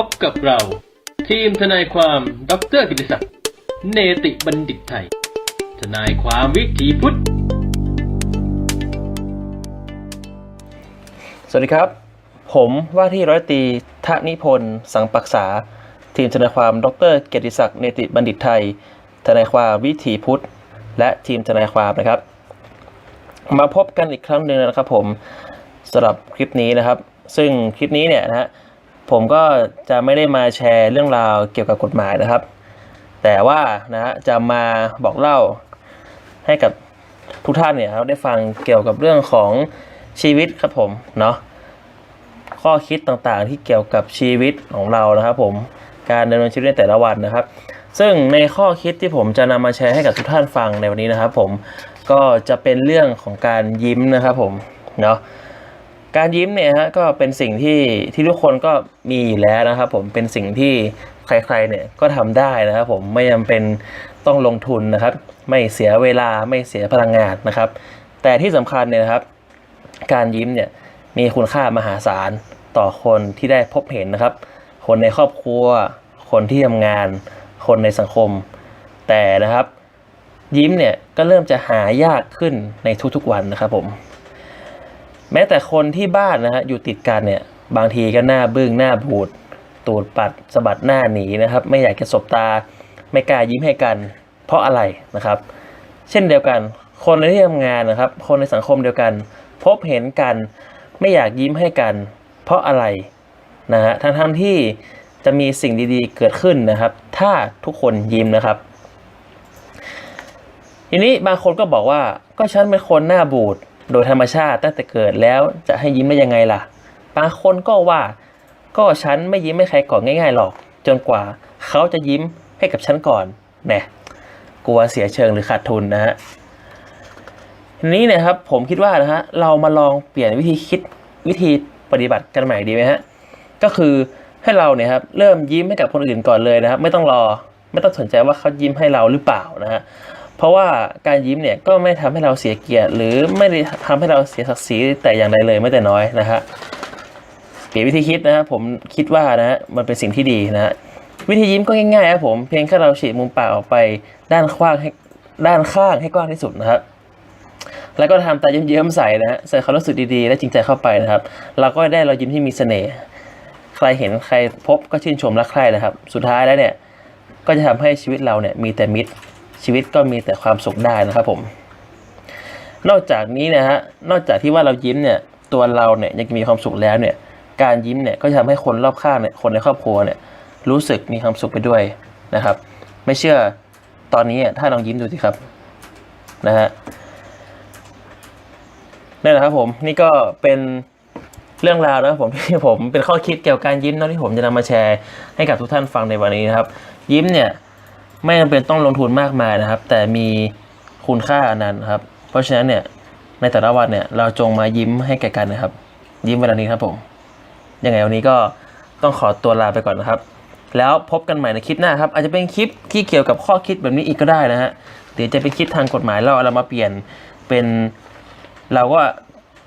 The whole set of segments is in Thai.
พบกับเรา ทีมทนายความดรกิติศักดิ์เนติบัณฑิตไทย ทนายความวิถีพุทธ สวัสดีครับ ผมว่าที่ร้อยตีทนิพนธ์สังปักษา ทีมทนายความดรเกียรติศักดิ์เนติบัณฑิตไทย ทนายความวิถีพุทธ และทีมทนายความนะครับ มาพบกันอีกครั้งหนึ่งนะครับผมสำหรับคลิปนี้นะครับ ซึ่งคลิปนี้เนี่ยนะฮะ ผมก็จะไม่ได้มาแชร์เรื่องราวเกี่ยวกับกฎหมายนะครับ แต่ว่านะจะมาบอกเล่าให้กับทุกท่านเนี่ยครับได้ฟังเกี่ยวกับเรื่องของชีวิตครับผมเนาะข้อคิดต่างๆที่เกี่ยวกับชีวิตของเรานะครับผมการดำเนินชีวิตในแต่ละวันนะครับ ซึ่งในข้อคิดที่ผมจะนำมาแชร์ให้กับทุกท่านฟังในวันนี้นะครับ ผมก็จะเป็นเรื่องของการยิ้มนะครับผมเนาะ การยิ้มเนี่ยฮะก็เป็นสิ่งที่ที่ทุกคนก็มีอยู่แล้วนะครับ ผมเป็นสิ่งที่ใครๆเนี่ยก็ทำได้นะครับ ผมไม่จำเป็นต้องลงทุนนะครับ ไม่เสียเวลาไม่เสียพลังงานนะครับ แต่ที่สำคัญเนี่ยนะครับ การยิ้มเนี่ยมีคุณค่ามหาศาลต่อคนที่ได้พบเห็นนะครับ คนในครอบครัว คนที่ทำงาน คนในสังคม แต่นะครับ ยิ้มเนี่ยก็เริ่มจะหายากขึ้นในทุกๆวันนะครับผม แม้แต่คนที่บ้านนะฮะอยู่ติดกันเนี่ยบางทีก็หน้าบึ้งหน้าบูดตูดปัดสะบัดหน้าหนีนะครับ ไม่อยากจะสบตา ไม่กล้ายิ้มให้กัน เพราะอะไรนะครับ เช่นเดียวกัน คนในที่ทำงานนะครับ คนในสังคมเดียวกัน พบเห็นกัน ไม่อยากยิ้มให้กัน เพราะอะไรนะฮะทั้งทั้งๆที่จะมีสิ่งดีๆเกิดขึ้นนะครับ ถ้าทุกคนยิ้มนะครับ ทีนี้บางคนก็บอกว่าก็ฉันเป็นคนหน้าบูด โดยธรรมชาติตั้งแต่เกิดแล้วจะให้ยิ้มได้ยังไงล่ะ บางคนก็ว่า ก็ฉันไม่ยิ้มให้ใครก่อนง่าย ๆหรอก จนกว่าเขาจะยิ้มให้กับฉันก่อนแน่กลัวเสียเชิงหรือขาดทุนนะฮะทีนี้นะครับผมคิดว่านะฮะเรามาลองเปลี่ยนวิธีคิดวิธีปฏิบัติกันใหม่ดีไหมฮะก็คือให้เราเนี่ยครับเริ่มยิ้มให้กับคนอื่นก่อนเลยนะครับ ไม่ต้องรอไม่ต้องสนใจว่าเขายิ้มให้เราหรือเปล่านะฮะ ราะว่าการยิ้มเนี่ยก็ไม่ทำให้เราเสียเกียรติ หรือไม่ได้ทำให้เราเสียศักดิ์ศรีแต่อย่างใดเลยไม่แต่น้อยนะฮะเปลี่ยนวิธีคิดนะฮะผมคิดว่านะฮะมันเป็นสิ่งที่ดีนะฮะวิธียิ้มก็ง่ายๆครับผมเพียงแค่เราฉีดมุมปากออกไปด้านข้างให้ด้านข้างให้กว้างที่สุดนะครับแล้วก็ทำตาเยิ้มๆใส่นะฮะใส่ความรู้สึกดีๆ และจริงใจเข้าไปนะครับ เราก็ได้เรายิ้มที่มีเสน่ห์ใครเห็นใครพบก็ชื่นชมรักใคร่นะครับ สุดท้ายแล้วเนี่ยก็จะทำให้ชีวิตเราเนี่ยมีแต่มิตร ชีวิตก็มีแต่ความสุขได้นะครับผม นอกจากนี้นะฮะนอกจากที่ว่าเรายิ้มเนี่ยตัวเราเนี่ยยังมีความสุขแล้วเนี่ยการยิ้มเนี่ยก็จะทำให้คนรอบข้างเนี่ยคนในครอบครัวเนี่ยรู้สึกมีความสุขไปด้วยนะครับ ไม่เชื่อตอนนี้ถ้าลองยิ้มดูสิครับนะฮะนี่แหละครับผมนี่ก็เป็นเรื่องราวนะครับผมที่ผมเป็นข้อคิดเกี่ยวกับการยิ้มนะที่ผมจะนำมาแชร์ให้กับทุกท่านฟังในวันนี้นะครับ ยิ้มเนี่ย ไม่จำเป็นต้องลงทุนมากมายนะครับ แต่มีคุณค่าอันนั้นครับ เพราะฉะนั้นเนี่ยในแต่ละวันเนี่ยเราจงมายิ้มให้แก่กันนะครับ ยิ้มเวลานี้ครับผมยังไงวันนี้ก็ต้องขอตัวลาไปก่อนนะครับ แล้วพบกันใหม่ในคลิปหน้าครับ อาจจะเป็นคลิปที่เกี่ยวกับข้อคิดแบบนี้อีกก็ได้นะฮะหรือจะเป็นคลิปทางกฎหมายเราเอามาเปลี่ยนเป็นเราก็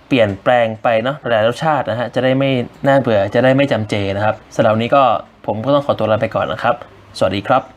เปลี่ยนแปลงไปเนาะหลายรสชาตินะฮะจะได้ไม่น่าเบื่อจะได้ไม่จำเจนะครับสำหรับนี้ก็ผมก็ต้องขอตัวลาไปก่อนนะครับ สวัสดีครับ